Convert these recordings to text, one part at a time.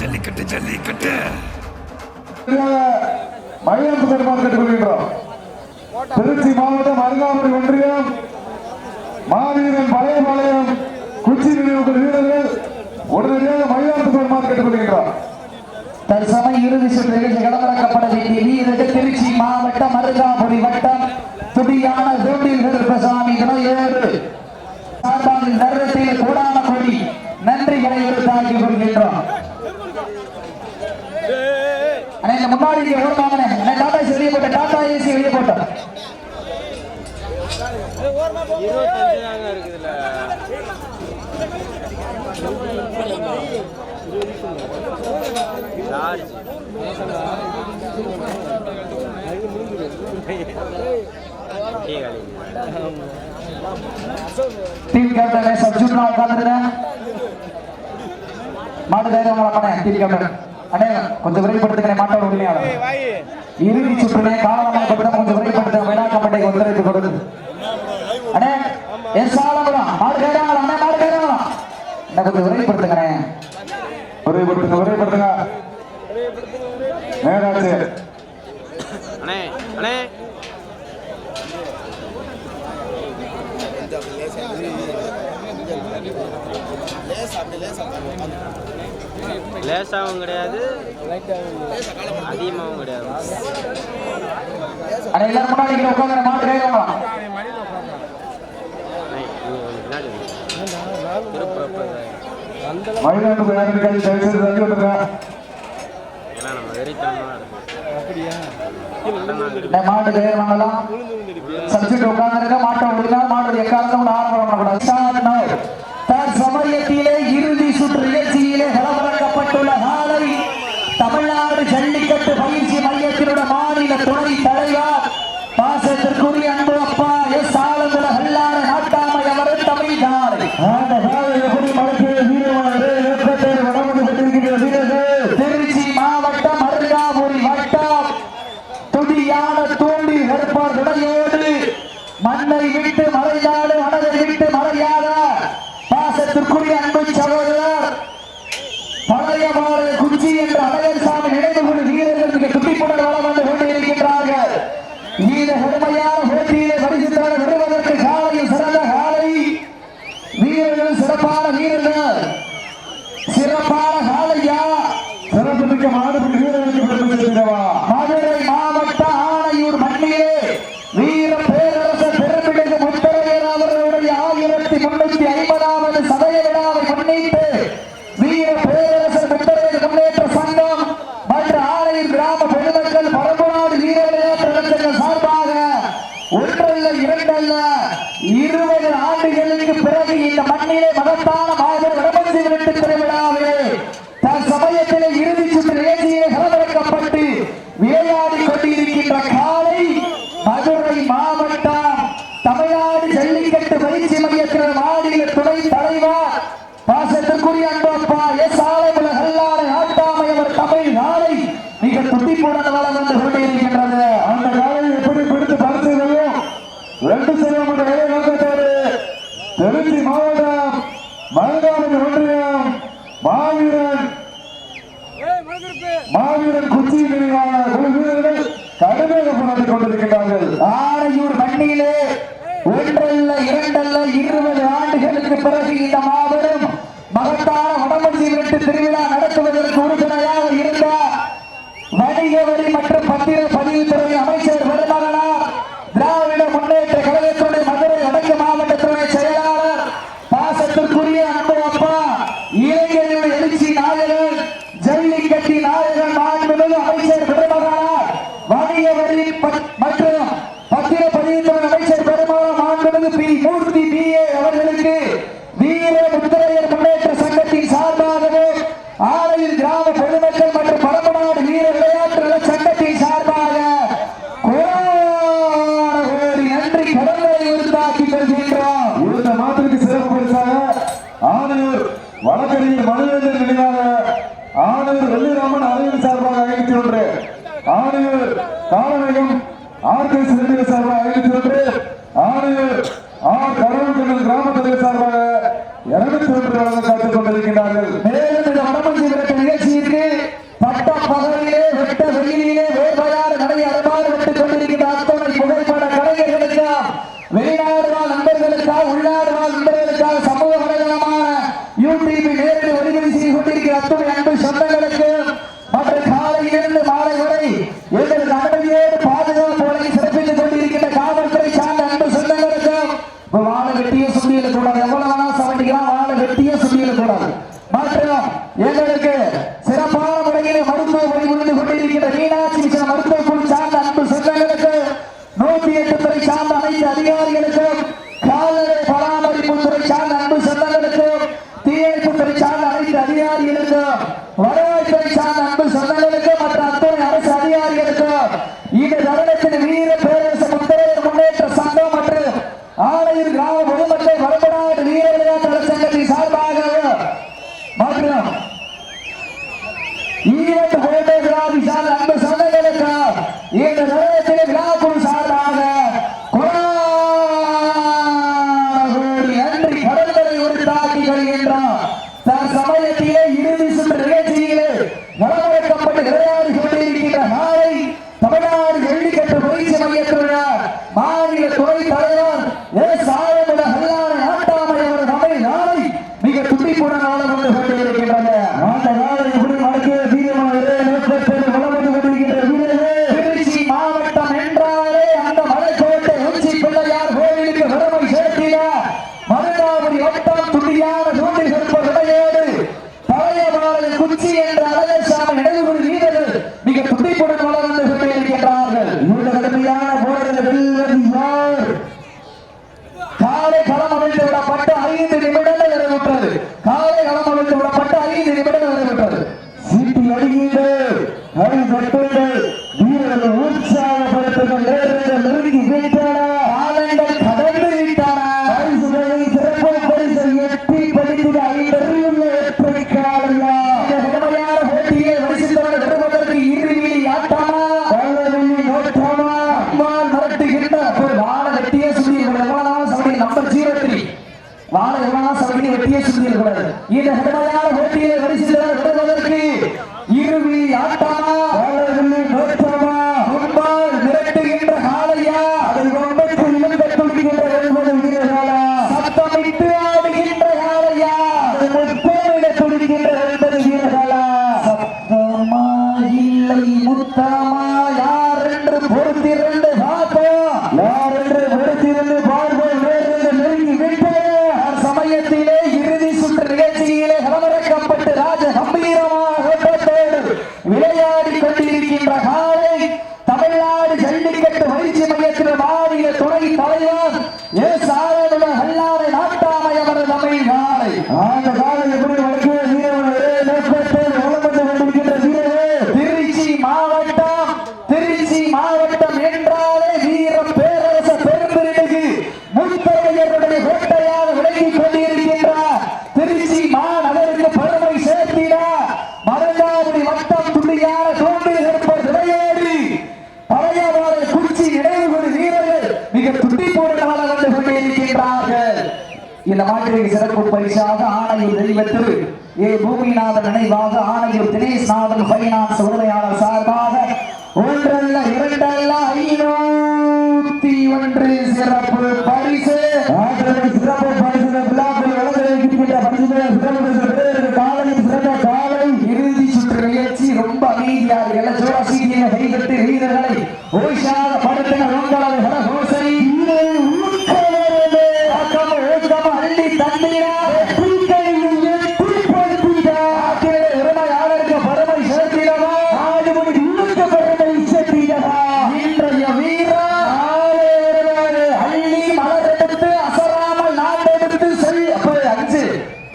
ஜல்லிக்கட்டு ஜல்லிக்கட்டு. மயிலாந்து பெருமாள் கேட்டுக்கொள்கின்றோம். திருச்சி மாவட்டம் அருகாமணி ஒன்றியம் மாவீரன் பழையபாளையம் குச்சி நினைவு வீரர்கள் உடனடியாக மயிலாந்து பெருமாள் கேட்டுக்கொள்கின்றோம். தற்சமய இறுதி சுற்று நிகழ்ச்சி களமிறக்கப்பட வேண்டிய வீரர்கள் திருச்சி மாவட்டம் அருகாபுரி வட்டம் துடியான தூண்டில் கருப்பசாமி துணையோடு சார்பாக தருணத்தில் கூடான கொடி நன்றிகளை உறுத்தாக்கிக் கொள்கின்றோம். அண்ணே, இந்த முன்னாடி இங்க டாடா ஏசி வெளியே போட்ட டாடா ஏசி வெளியே போட்டோம் இருபத்தஞ்சு டீம் கேப்டன் தைரியம் வளர்ப்பனே டீம் கேப்டன் அண்ணே கொஞ்சம் விரைவுபடுத்துக்கிறேன் மாட்டோட உரிமையாளர். இறுதி சுற்றுனே காலமாக்கப்பட்ட கொஞ்சம் விரைவுபடுத்த வினாக்கப்பட்டை ஒத்துழைப்பு கொடுக்குது அண்ணே எஸ் ஆலங்குளம் மாடு கைடாங்களா அண்ணே மாடு கைடாங்களா என்ன கொஞ்சம் விரைவுபடுத்துக்கிறேன் விரைவுபடுத்துங்க விரைவுபடுத்துங்க. நேராச்சு. அண்ணே அண்ணே. லேசாகவும் கிடையாது அதிகமாகவும் கிடையாது. ஏன்னா நம்ம வெறித்தனமா அப்படியா? அண்ணே மாடு கைடாங்களா சப்ஜெக்ட் உட்காந்துருக்க மாட்டோம் விடுங்க மாடு எக்காலத்தும் கூட ஆரம்பம் பண்ணக்கூடாது Start கொண்டிருக்கின்ற காலை மதுரை మందిర పని வழக்கறிஞர் மனுவேந்தர் நினைவாக ஆணையர் வெள்ளிராமன் அறிவியல் சார்பாக ஐநூத்தி ஒன்று ஆணையூர் காலமேகம் ஆர்கே சிறுமிகள் சார்பாக ஐநூத்தி ஒன்று ஆணையர் ஆர் கடவுள் கிராம தலைவர் சார்பாக இருநூத்தி ஒன்று வழங்க காத்துக் கொண்டிருக்கிறார்கள் வாழ எவ்வளவு சமைக்கணும் வெட்டியே சுத்திடக்கூடாது இந்த கடமையான வெட்டியை வரிசையில் Abdullah நினைவாக நினைவாக ஆணையூர் தினேஷ்நாதன் பைனான்ஸ் உரிமையாளர் சார்பாக ஒன்றல்ல இரண்டு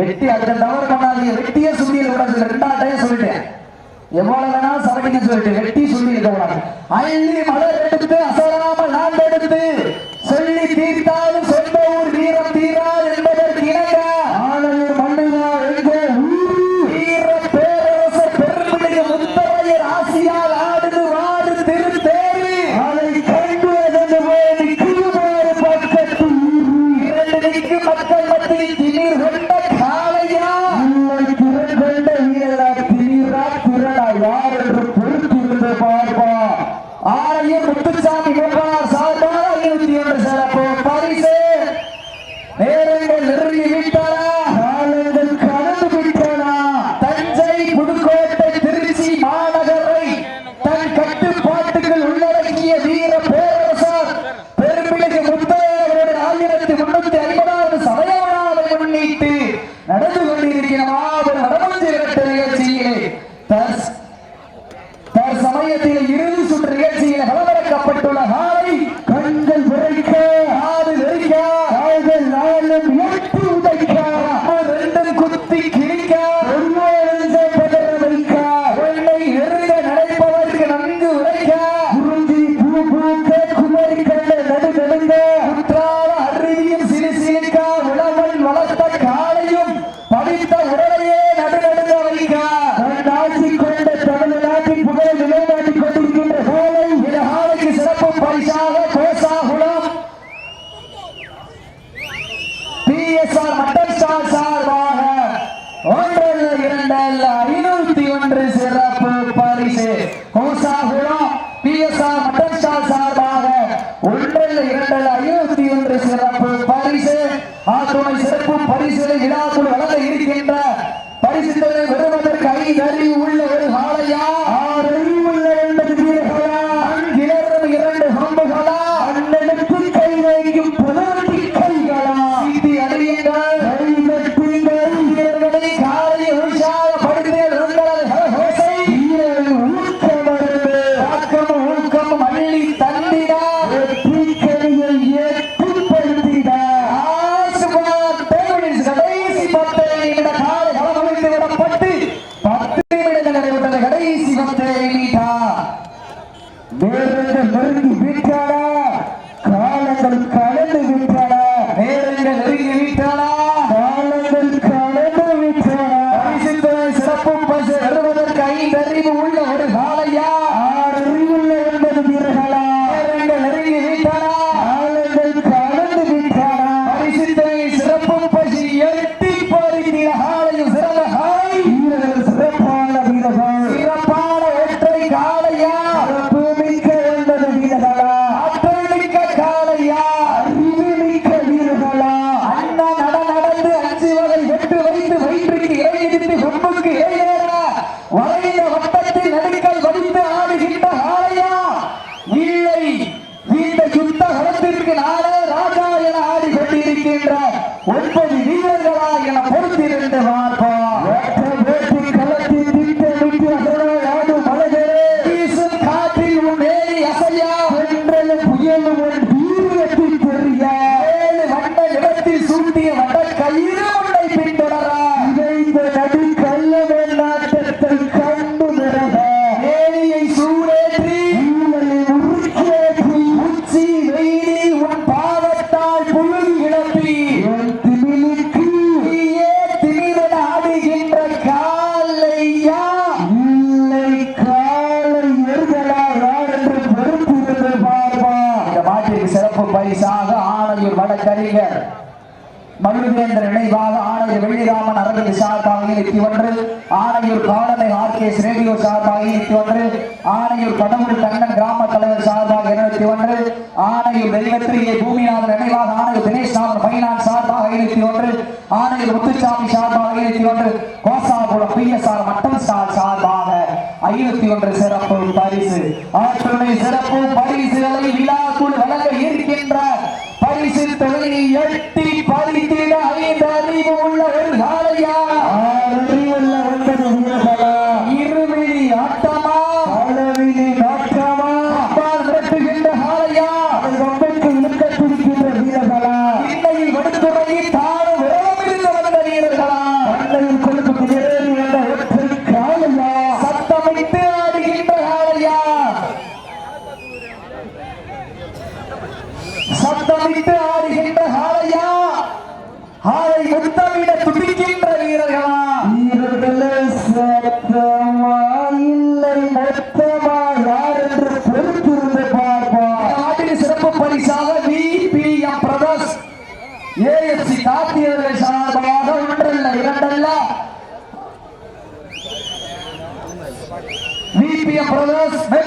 வெட்டி அதுல தவறு பண்ணாதீங்க. வெட்டிய சுண்டியில் கூட ரெண்டாவது டைம் சொல்லிட்டேன். எவ்வளவு வேணாலும் சரக்கின்னு சொல்லிட்டு வெட்டி சுண்டியில் கூடாது. அள்ளி மலர் எடுத்துட்டு அசோ விழாக்குள் வளர இருக்கின்ற பரிசுத்தலை வருவதற்கு ஐ நன்றி உள்ள ஒரு ஆலையா? Sonic Car. மணிவேந்தர் நினைவாக ஆணையர் வெள்ளிராமன் அரங்கு சார்பாக இருபத்தி ஒன்று ஆணையூர் காலனை ஆர்கேஸ் ரேடியோ சார்பாக இருபத்தி ஒன்று ஆணையூர் கடவுள் கண்ணன் கிராம தலைவர் சார்பாக இருபத்தி ஒன்று ஆணையூர் நெல்வெற்றி பூமிநாதன் நினைவாக ஆணையர் தினேஷ்நாதன் பைனான் சார்பாக இருபத்தி ஒன்று ஆணையர் முத்துசாமி சார்பாக இருபத்தி ஒன்று Kosapuram P S R mutton star சார்பாக ஐநூத்தி ஒன்று சிறப்பு பரிசு. ஆற்றுணை சிறப்பு பரிசுகளை விழாக்குள் வழங்க இருக்கின்ற பரிசு தொகையை எட்டி உள்ள ஒரு சாலையா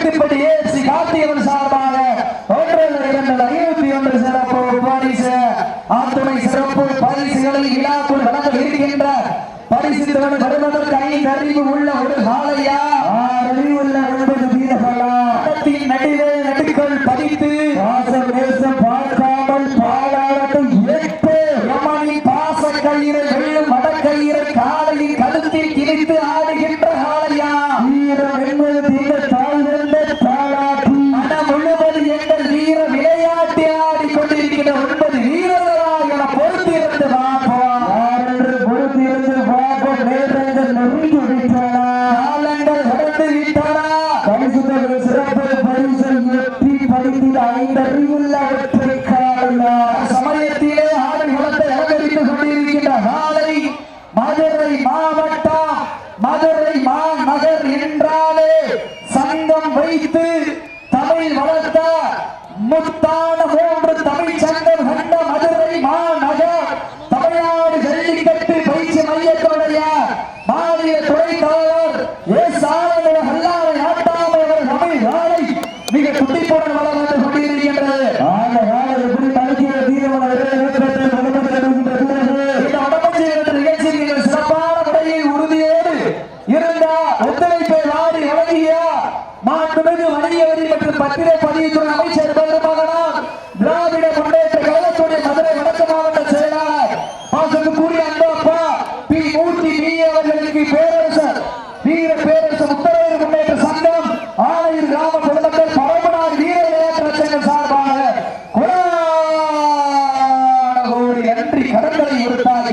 ஆட்டுப்பட்டி ஏசி கார்த்திகன் சார்பாக ஒன்றில் இரண்டு ஐநூத்தி ஒன்று சிறப்பு பரிசு. ஆத்துணை சிறப்பு பரிசுகளை விழாக்குள் வழங்க இருக்கின்ற பரிசு திறன் வருவதற்கு ஐந்து அறிவு உள்ள ஒரு காலையா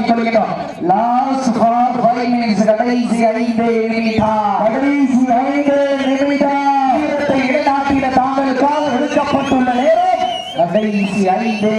அழைத்து விடுகிறோம் லாஸ்ட் ஃபார் ஃபைவ் மினிட்ஸ் கடைசி ஐந்து நிமிடம். கடைசி தாங்களுக்காக எடுக்கப்பட்டுள்ள நேரம். கடைசி ஐந்து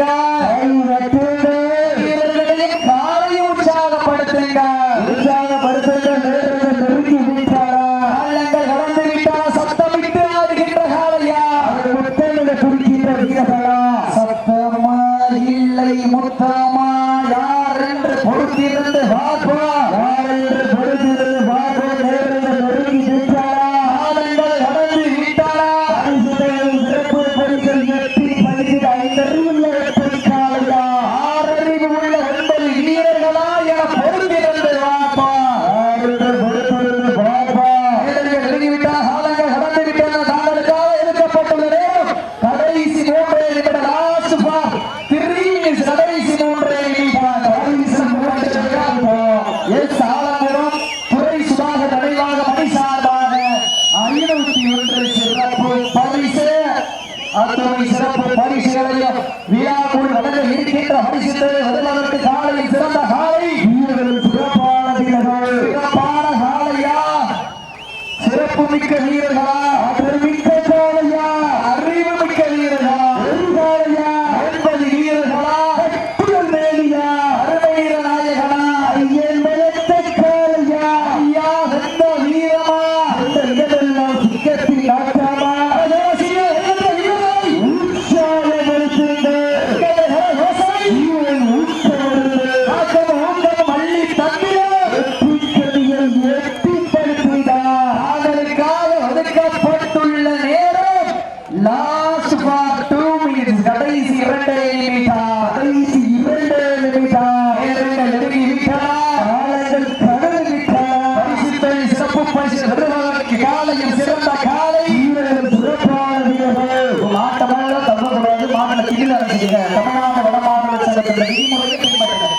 Linda. தமிழ்நாடு வடமாநில சங்கத்தின் விதிமுறையை பின்பற்றுகிறது